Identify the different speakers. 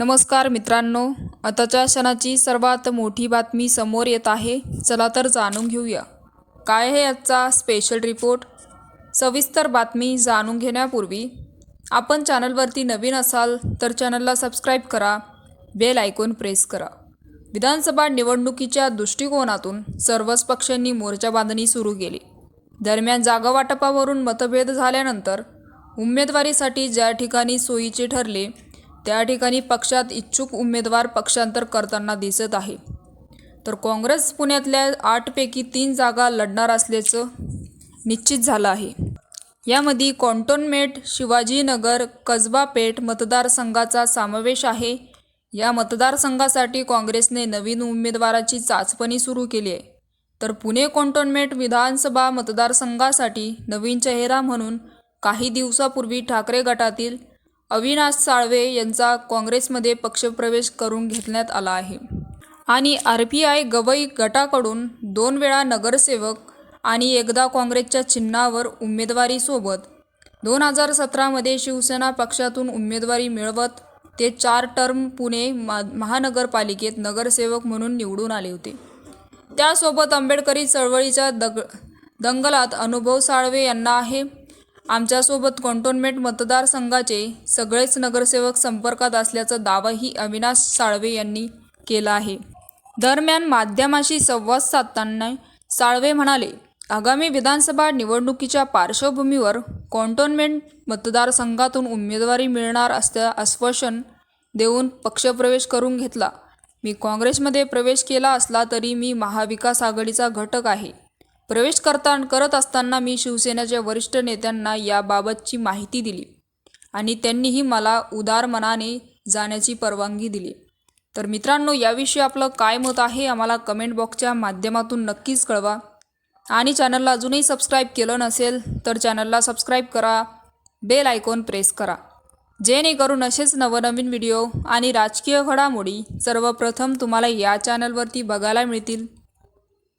Speaker 1: नमस्कार मित्रांनो आताच्या क्षणाची सर्वात मोठी बातमी समोर येत आहे. चला तर जाणून घेऊया. काय आहे आजचा स्पेशल रिपोर्ट सविस्तर बातमी जाणून घेण्यापूर्वी आपण चॅनलवरती नवीन असाल तर चॅनलला सबस्क्राईब करा बेल आयकॉन प्रेस करा. विधानसभा निवडणुकीच्या दृष्टिकोनातून सर्वच पक्षांनी मोर्चा बांधणी सुरू केली. दरम्यान जागा वाटपावरून मतभेद झाल्यानंतर उमेदवारीसाठी ज्या ठिकाणी सोयीचे ठरले त्या ठिकाणी पक्षात इच्छुक उमेदवार पक्षांतर करताना दिसत आहे. तर काँग्रेस पुण्यातल्या आठपैकी तीन जागा लढणार असल्याचं निश्चित झालं आहे. यामध्ये कॉन्टोनमेट शिवाजीनगर कसबा पेठ मतदारसंघाचा समावेश आहे. या मतदारसंघासाठी काँग्रेसने नवीन उमेदवाराची चाचपणी सुरू केली आहे. तर पुणे कॉन्टोनमेंट विधानसभा मतदारसंघासाठी नवीन चेहरा म्हणून काही दिवसापूर्वी ठाकरे गटातील अविनाश साळवे यांचा काँग्रेसमध्ये पक्षप्रवेश करून घेतण्यात आला आहे. आणि आर पी आय गवई गटाकडून दोन वेळा नगरसेवक आणि एकदा काँग्रेसच्या चिन्हावर उमेदवारीसोबत दोन हजार सतरामध्ये शिवसेना पक्षातून उमेदवारी मिळवत ते चार टर्म पुणे मा महानगरपालिकेत नगरसेवक म्हणून निवडून आले होते. त्यासोबत आंबेडकरी चळवळीच्या दग दंगलात अनुभव साळवे यांना आहे. आमच्यासोबत कॉन्टोनमेंट मतदारसंघाचे सगळेच नगरसेवक संपर्कात असल्याचा दावाही अविनाश साळवे यांनी केला आहे. दरम्यान माध्यमाशी संवाद साधताना साळवे म्हणाले आगामी विधानसभा निवडणुकीच्या पार्श्वभूमीवर कॉन्टोनमेंट मतदारसंघातून उमेदवारी मिळणार असल्या आश्वासन देऊन पक्षप्रवेश करून घेतला. मी काँग्रेसमध्ये प्रवेश केला असला तरी मी महाविकास आघाडीचा घटक आहे. प्रवेश करता करत असताना मी शिवसेनेच्या वरिष्ठ नेत्यांना याबाबतची माहिती दिली आणि त्यांनीही मला उदार मनाने जाण्याची परवानगी दिली. तर मित्रांनो याविषयी आपलं काय मत आहे आम्हाला कमेंट बॉक्सच्या माध्यमातून नक्कीच कळवा. आणि चॅनलला अजूनही सबस्क्राईब केलं नसेल तर चॅनलला सबस्क्राईब करा बेल आयकॉन प्रेस करा. जेणेकरून असेच नवनवीन व्हिडिओ आणि राजकीय घडामोडी सर्वप्रथम तुम्हाला या चॅनलवरती बघायला मिळतील.